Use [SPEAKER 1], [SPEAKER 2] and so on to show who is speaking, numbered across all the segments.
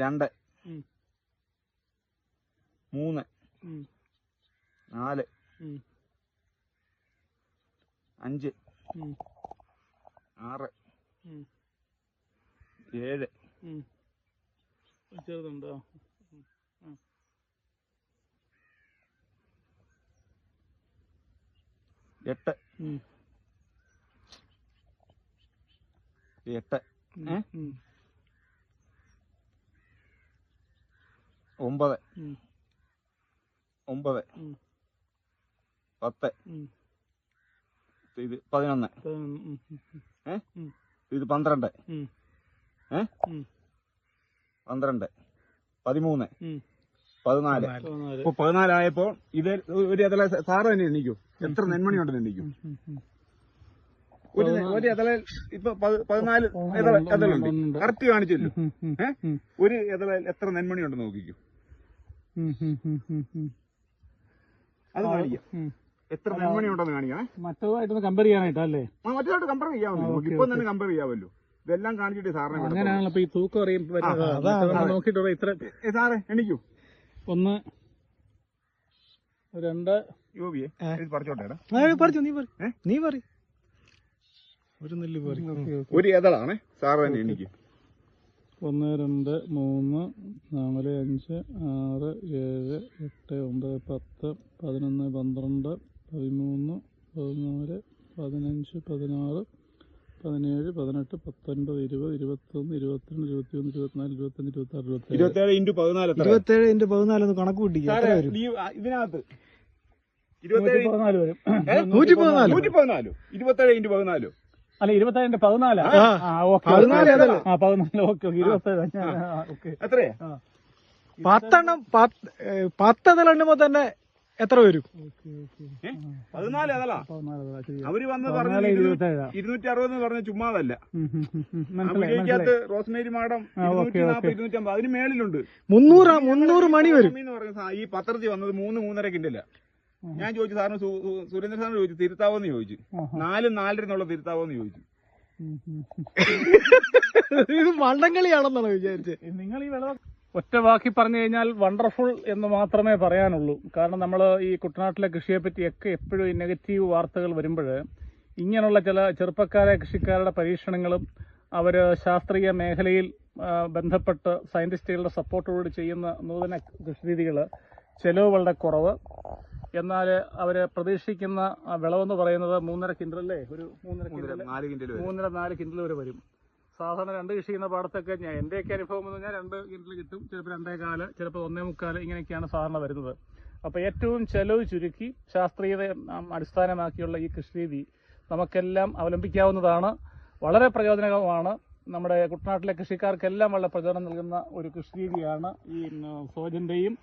[SPEAKER 1] രണ്ട് മൂന്ന് നാല് അഞ്ച് ആറ് ഏഴ് ചെറുതുണ്ടോ എട്ട് എട്ട് ഏ ഒമ്പത് ഒമ്പത് പത്ത് ഇത് പതിനൊന്ന് ഏഹ് ഇത് പന്ത്രണ്ട് ഏ പന്ത്രണ്ട് പതിമൂന്ന് പതിനാല് ഇപ്പൊ പതിനാലായപ്പോൾ ഇത് ഒരു അതല സാറ് തന്നെ എണ്ണിക്കൂ എത്ര നെന്മണി ഉണ്ടെന്ന് എണ്ണിക്കും ഒരു അതല ഇപ്പൊ പതിനാല് കറക്റ്റ് കാണിച്ചല്ലോ ഏഹ് ഒരു അതല എത്ര നെന്മണി ഉണ്ടെന്ന് നോക്കിക്കും അത് കാണിക്കാം എത്ര നെന്മണി ഉണ്ടെന്ന് കാണിക്കണേ
[SPEAKER 2] മറ്റേതായിട്ടൊന്ന് കമ്പയർ ചെയ്യാനായിട്ടാ അല്ലേ
[SPEAKER 1] മറ്റേതായിട്ട് കമ്പയർ ചെയ്യാമല്ലോ ഇപ്പൊ തന്നെ കമ്പയർ ചെയ്യാമല്ലോ ഇതെല്ലാം കാണിച്ചിട്ട് സാറിനെ
[SPEAKER 2] അങ്ങനെയാണല്ലോ ഈ തൂക്കം അറിയുമ്പോൾ
[SPEAKER 1] നോക്കിയിട്ടുള്ള ഇത്ര സാറേ എണിക്കൂ
[SPEAKER 2] ഒന്ന് രണ്ട്
[SPEAKER 1] യോബിയെ പറഞ്ഞോട്ടെ
[SPEAKER 2] നീ പറ നീ പറ ഒരു നെല്ല് പറ
[SPEAKER 1] ഒരു എതളാണ് സാറ് തന്നെ എണിക്കും
[SPEAKER 2] ഒന്ന് രണ്ട് മൂന്ന് നാല് അഞ്ച് ആറ് ഏഴ് എട്ട് ഒമ്പത് പത്ത് പതിനൊന്ന് പന്ത്രണ്ട് പതിമൂന്ന് പതിനാല് പതിനഞ്ച് പതിനാറ് പതിനേഴ് പതിനെട്ട് പത്തൊൻപത് ഇരുപത് ഇരുപത്തൊന്ന് ഇരുപത്തിരണ്ട് ഇരുപത്തി ഒന്ന് ഇരുപത്തിനാല് ഇരുപത്തഞ്ച് ഇരുപത്താറ് ഇരുപത്തി
[SPEAKER 1] ഇരുപത്തേഴ് ഇൻറ്റു പതിനാല്
[SPEAKER 2] ഇരുപത്തേഴ് ഇന്റു പതിനാല് കണക്ക് കൂട്ടി ഇതിനകത്ത് ഇരുപത്തേഴ് പതിനാല് വരും
[SPEAKER 1] നൂറ്റി പതിനാല് നൂറ്റി പതിനാല് ഇരുപത്തേഴ് ഇന്റു പതിനാലോ
[SPEAKER 2] അല്ല ഇരുപത്തേഴിന്റെ പതിനാല് പതിനാല് ഓക്കെ ഇരുപത്തേഴ് എത്ര പത്തെണ്ണം പത്ത് ഇതിലുണ്ടുമ്പോ തന്നെ എത്ര വരും
[SPEAKER 1] പതിനാല് അവര് വന്ന് പറഞ്ഞ ഇരുന്നൂറ്റി അറുപത് പറഞ്ഞ ചുമ്മാതല്ല വിജയിക്കാത്ത റോസ്മേരി മാഡം ഇരുന്നൂറ്റി അതിന് മേളിലുണ്ട്
[SPEAKER 2] മുന്നൂറ് മുന്നൂറ് മണി വരും
[SPEAKER 1] ഈ പത്രത്തിൽ വന്നത് മൂന്ന് മൂന്നരക്കിണ്ടല്ല ഞാൻ ചോദിച്ചു സാറിന് സുരേന്ദ്രൻ സാറിന് ചോദിച്ചു തിരുത്താവോന്ന് ചോദിച്ചു നാലും നാലര എന്നുള്ള തിരുത്താവോന്ന് ചോദിച്ചു
[SPEAKER 2] ഇത് വണ്ടം വിചാരിച്ചത് നിങ്ങൾ ഈ വെള്ളം ഒറ്റ വാക്കി പറഞ്ഞു കഴിഞ്ഞാൽ വണ്ടർഫുൾ എന്ന് മാത്രമേ പറയാനുള്ളൂ കാരണം നമ്മൾ ഈ കുട്ടനാട്ടിലെ കൃഷിയെ ഒക്കെ എപ്പോഴും ഈ നെഗറ്റീവ് വാർത്തകൾ വരുമ്പോൾ ഇങ്ങനെയുള്ള ചില ചെറുപ്പക്കാരെ കൃഷിക്കാരുടെ പരീക്ഷണങ്ങളും അവർ ശാസ്ത്രീയ മേഖലയിൽ ബന്ധപ്പെട്ട് സയൻറ്റിസ്റ്റുകളുടെ സപ്പോർട്ടോട് ചെയ്യുന്ന നൂതന കൃഷിരീതികൾ രീതികൾ ചെലവുകളുടെ കുറവ് എന്നാൽ അവർ പ്രതീക്ഷിക്കുന്ന വിളവെന്ന് പറയുന്നത് മൂന്നര കിൻഡലല്ലേ ഒരു
[SPEAKER 1] മൂന്നര കിൻഡൽ
[SPEAKER 2] മൂന്നര നാല് കിൻഡൽ വരെ വരും
[SPEAKER 1] സാധാരണ രണ്ട് കൃഷി ചെയ്യുന്ന പാടത്തൊക്കെ ഞാൻ എൻ്റെയൊക്കെ അനുഭവം എന്ന് പറഞ്ഞാൽ രണ്ട് കിൻഡൽ കിട്ടും ചിലപ്പോൾ രണ്ടേ കാല് ചിലപ്പോൾ ഒന്നേ മുക്കാൽ ഇങ്ങനെയൊക്കെയാണ് സാധാരണ വരുന്നത്
[SPEAKER 2] അപ്പോൾ ഏറ്റവും ചെലവ് ചുരുക്കി ശാസ്ത്രീയത അടിസ്ഥാനമാക്കിയുള്ള ഈ കൃഷി രീതി നമുക്കെല്ലാം അവലംബിക്കാവുന്നതാണ് വളരെ പ്രയോജനകമാണ് നമ്മുടെ കുട്ടനാട്ടിലെ കൃഷിക്കാർക്കെല്ലാം വളരെ പ്രചോദനം നൽകുന്ന ഒരു കൃഷി രീതിയാണ് ഈ സോജൻ്റെയും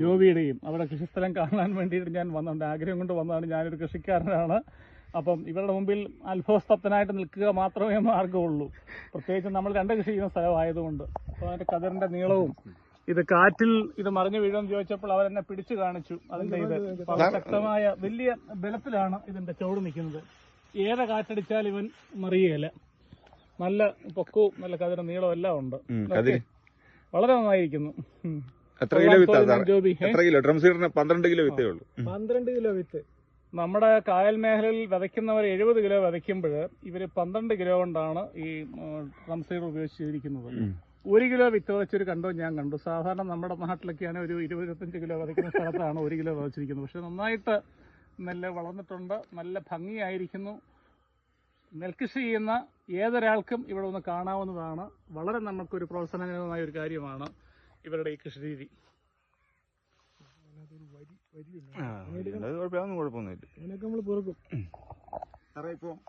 [SPEAKER 2] ജോബിയുടെയും അവിടെ കൃഷിസ്ഥലം കാണാൻ വേണ്ടിയിട്ട് ഞാൻ വന്നിട്ടുണ്ട് ആഗ്രഹം കൊണ്ട് വന്നതാണ് ഞാനൊരു കൃഷിക്കാരനാണ് അപ്പം ഇവരുടെ മുമ്പിൽ അത്ഭുതസ്തബ്ധനായിട്ട് നിൽക്കുക മാത്രമേ മാർഗമുള്ളൂ പ്രത്യേകിച്ച് നമ്മൾ രണ്ട് കൃഷി ചെയ്യുന്ന സ്ഥലമായതുകൊണ്ട് അപ്പോൾ അതിൻ്റെ കതിറിൻ്റെ നീളവും ഇത് കാറ്റിൽ ഇത് മറിഞ്ഞു വീഴുമെന്ന് ചോദിച്ചപ്പോൾ അവരെന്നെ പിടിച്ചു കാണിച്ചു അതിൻ്റെ ഇത് ശക്തമായ വലിയ ബലത്തിലാണ് ഇതിന്റെ ചോട് നിൽക്കുന്നത് ഏറെ കാറ്റടിച്ചാൽ ഇവൻ മറിയുകയില്ല നല്ല പൊക്കവും നല്ല കതിരും നീളവും എല്ലാം ഉണ്ട് വളരെ നന്നായിരിക്കുന്നു
[SPEAKER 1] എത്ര കിലോ വിത്താ എത്ര കിലോ ഡ്രം ഡ്രംസീഡറിന് പന്ത്രണ്ട് കിലോ വിത്തേ ഉള്ളൂ
[SPEAKER 2] പന്ത്രണ്ട് കിലോ വിത്ത് നമ്മുടെ കായൽ മേഖലയിൽ വിതയ്ക്കുന്നവർ എഴുപത് കിലോ വിതയ്ക്കുമ്പോൾ ഇവര് പന്ത്രണ്ട് കിലോ കൊണ്ടാണ് ഈ ഡ്രം റംസീർ ഉപയോഗിച്ചിരിക്കുന്നത് ഒരു കിലോ വിത്ത് വിതച്ചൊരു കണ്ടോ ഞാൻ കണ്ടു സാധാരണ നമ്മുടെ നാട്ടിലൊക്കെയാണ് ഒരു ഇരുപത്തഞ്ച് കിലോ വിതയ്ക്കുന്ന സ്ഥലത്താണ് ഒരു കിലോ വിതച്ചിരിക്കുന്നത് പക്ഷെ നന്നായിട്ട് നെല്ല് വളർന്നിട്ടുണ്ട് നല്ല ഭംഗിയായിരിക്കുന്നു നെൽകൃഷി ചെയ്യുന്ന ഏതൊരാൾക്കും ഇവിടെ ഒന്ന് കാണാവുന്നതാണ് വളരെ നമുക്കൊരു പ്രോത്സാഹനകരമായ ഒരു കാര്യമാണ് ഇവരുടെ ഈ കൃഷി രീതി കുഴപ്പമൊന്നുമില്ല അങ്ങനെയൊക്കെ നമ്മൾ പുറക്കും സാറേ ഇപ്പോൾ